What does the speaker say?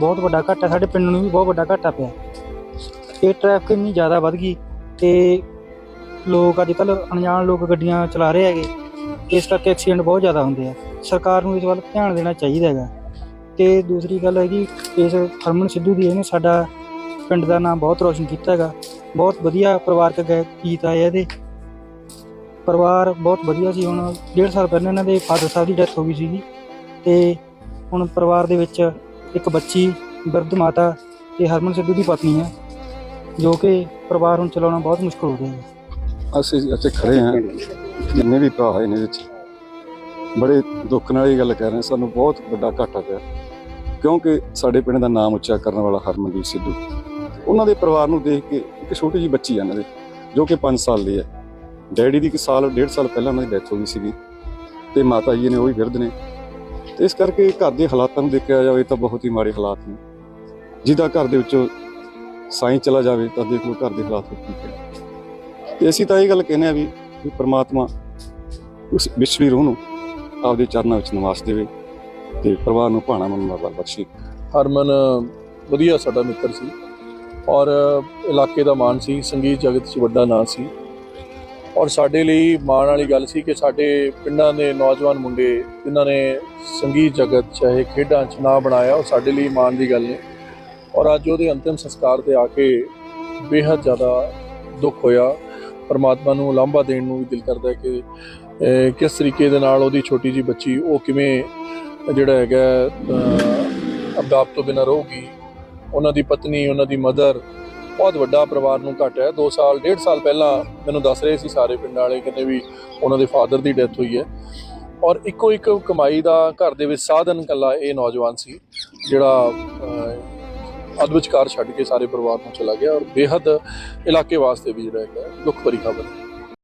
ਬਹੁਤ ਵੱਡਾ ਘਾਟਾ, ਸਾਡੇ ਪਿੰਡ ਨੂੰ ਵੀ ਬਹੁਤ ਵੱਡਾ ਘਾਟਾ ਪਿਆ। ਇਹ ਟ੍ਰੈਫਿਕ ਇੰਨੀ ਜ਼ਿਆਦਾ ਵੱਧ ਗਈ ਤੇ ਲੋਕ ਅੱਜ ਕੱਲ ਅਣਜਾਣ ਲੋਕ ਗੱਡੀਆਂ ਚਲਾ ਰਹੇ ਹੈਗੇ। ਇਸ ਕਰਕੇ ਐਕਸੀਡੈਂਟ ਬਹੁਤ ਜ਼ਿਆਦਾ ਹੁੰਦੇ ਆ। ਸਰਕਾਰ ਨੂੰ ਇਸ ਵੱਲ ਧਿਆਨ ਦੇਣਾ ਚਾਹੀਦਾ ਹੈਗਾ। ਤੇ ਦੂਸਰੀ ਗੱਲ ਹੈਗੀ, ਇਸ ਹਰਮਨ ਸਿੱਧੂ ਦੀ ਇਹਨੇ ਸਾਡਾ ਪਿੰਡ ਦਾ ਨਾਮ ਬਹੁਤ ਰੋਸ਼ਨ ਕੀਤਾ ਹੈਗਾ। ਬਹੁਤ ਵਧੀਆ ਪਰਿਵਾਰਕ ਗਾਇਕ ਗੀਤ ਆਏ ਇਹਦੇ। ਪਰਿਵਾਰ ਬਹੁਤ ਵਧੀਆ ਸੀ। ਹੁਣ ਡੇਢ ਸਾਲ ਪਹਿਲਾਂ ਇਹਨਾਂ ਦੇ ਫਾਦਰ ਸਾਹਿਬ ਦੀ ਡੈਥ ਹੋ ਗਈ ਸੀਗੀ। ਤੇ ਹੁਣ ਪਰਿਵਾਰ ਦੇ ਵਿੱਚ ਇੱਕ ਬੱਚੀ ਬਿਰਧ ਮਾਤਾ ਤੇ ਹਰਮਨ ਸਿੱਧੂ ਦੀ ਪਤਨੀ ਹੈ ਜੋ ਕਿ ਪਰਿਵਾਰ ਹੁਣ ਚਲਾਉਣਾ ਬਹੁਤ ਮੁਸ਼ਕਲ ਹੋ ਰਿਹਾ ਹੈ। ਅਸੀਂ ਇੱਥੇ ਖੜੇ ਹਾਂ। ਜਿੰਨੇ ਵੀ ਭਰਾ ਹੋਏ ਨੇ ਵਿੱਚ ਬੜੇ ਦੁੱਖ ਨਾਲ ਇਹ ਗੱਲ ਕਹਿ ਰਹੇ ਹਾਂ, ਸਾਨੂੰ ਬਹੁਤ ਵੱਡਾ ਘਾਟਾ ਪਿਆ। ਕਿਉਂਕਿ ਸਾਡੇ ਪਿੰਡ ਦਾ ਨਾਮ ਉੱਚਾ ਕਰਨ ਵਾਲਾ ਹਰਮਨਦੀਪ ਸਿੱਧੂ ਉਹਨਾਂ ਦੇ ਪਰਿਵਾਰ ਨੂੰ ਦੇਖ ਕੇ ਇੱਕ ਛੋਟੀ ਜਿਹੀ ਬੱਚੀ ਆ ਇਹਨਾਂ ਦੇ ਜੋ ਕਿ 5 ਸਾਲ ਦੀ ਹੈ। ਡੈਡੀ ਦੀ ਇੱਕ ਸਾਲ ਡੇਢ ਸਾਲ ਪਹਿਲਾਂ ਉਹਨਾਂ ਦੀ ਡੈਥ ਹੋ ਗਈ ਸੀਗੀ ਤੇ ਮਾਤਾ ਜੀ ਨੇ ਉਹ ਵੀ ਵਿਰਧ ਨੇ। ਤੇ ਇਸ ਕਰਕੇ ਘਰ ਦੇ ਹਾਲਾਤਾਂ ਨੂੰ ਦੇਖਿਆ ਜਾਵੇ ਤਾਂ ਬਹੁਤ ਹੀ ਮਾੜੇ ਹਾਲਾਤ ਨੇ। ਜਿਹਦਾ ਘਰ ਦੇ ਵਿੱਚੋਂ ਸਾਈਂ ਚਲਾ ਜਾਵੇ ਤਾਂ ਦੇਖ ਲਓ ਘਰ ਦੇ ਹਾਲਾਤ ਕੀ ਹੈ ਤੇ ਅਸੀਂ ਤਾਂ ਇਹ ਗੱਲ ਕਹਿੰਦੇ ਆ ਵੀ ਵੀ ਪ੍ਰਮਾਤਮਾ ਉਸ ਵਿਛੜੀ ਰੂਹ ਨੂੰ ਆਪਦੇ ਚਰਨਾਂ ਵਿੱਚ ਨਿਵਾਸ ਦੇਵੇ ਤੇ ਪਰਿਵਾਰ ਨੂੰ ਭਾਣਾ ਮਨ ਦਾ ਬਲ ਬਖਸ਼ੇ। ਹਰਮਨ, ਵਧੀਆ ਸਾਡਾ ਮਿੱਤਰ ਸੀ ਔਰ ਇਲਾਕੇ ਦਾ ਮਾਣ ਸੀ, ਸੰਗੀਤ ਜਗਤ 'ਚ ਵੱਡਾ ਨਾਂ ਸੀ। ਔਰ ਸਾਡੇ ਲਈ ਮਾਣ ਵਾਲੀ ਗੱਲ ਸੀ ਕਿ ਸਾਡੇ ਪਿੰਡਾਂ ਦੇ ਨੌਜਵਾਨ ਮੁੰਡੇ ਜਿਨ੍ਹਾਂ ਨੇ ਸੰਗੀਤ ਜਗਤ ਚਾਹੇ ਖੇਡਾਂ 'ਚ ਨਾਂ ਬਣਾਇਆ ਉਹ ਸਾਡੇ ਲਈ ਮਾਣ ਦੀ ਗੱਲ ਨੇ। ਔਰ ਅੱਜ ਉਹਦੇ ਅੰਤਿਮ ਸੰਸਕਾਰ ਤੇ ਆ ਕੇ ਬੇहद ਜ਼ਿਆਦਾ ਦੁੱਖ ਹੋਇਆ। ਪਰਮਾਤਮਾ ਨੂੰ ਲਾਂਭਾ ਦੇਣ ਨੂੰ ਵੀ ਦਿਲ ਕਰਦਾ ਕਿ ਕਿਸ ਤਰੀਕੇ ਦੇ ਨਾਲ ਉਹਦੀ ਛੋਟੀ ਜੀ ਬੱਚੀ ਉਹ ਕਿਵੇਂ ਜਿਹੜਾ ਹੈਗਾ ਅਹ, ਅਬਦਾਬ ਤੋਂ ਬਿਨਾਂ ਰਹੂਗੀ। ਉਹਨਾਂ ਦੀ ਪਤਨੀ ਉਹਨਾਂ ਦੀ ਮਦਰ ਬਹੁਤ ਵੱਡਾ ਪਰਿਵਾਰ ਨੂੰ ਘਟ ਹੈ। 2 ਸਾਲ 1.5 ਸਾਲ ਪਹਿਲਾਂ ਮੈਨੂੰ ਦੱਸ ਰਹੇ ਸੀ ਸਾਰੇ ਪਿੰਡ ਵਾਲੇ ਕਹਿੰਦੇ ਵੀ ਉਹਨਾਂ ਦੇ ਫਾਦਰ ਦੀ ਡੈਥ ਹੋਈ ਹੈ। ਔਰ ਇੱਕੋ ਇੱਕ ਕਮਾਈ ਦਾ ਘਰ ਦੇ ਵਿੱਚ ਸਾਧਨ ਕੱਲਾ ਇਹ ਨੌਜਵਾਨ ਸੀ ਜਿਹੜਾ ਅਹ, ਵਿਚਕਾਰ ਛੱਡ ਕੇ ਸਾਰੇ ਪਰਿਵਾਰ ਨੂੰ ਚਲਾ ਗਿਆ ਔਰ ਬੇਹੱਦ ਇਲਾਕੇ ਵਾਸਤੇ ਵੀ ਜਿਹੜਾ ਹੈਗਾ ਦੁੱਖ ਭਰੀ ਖਬਰ ਹੈ।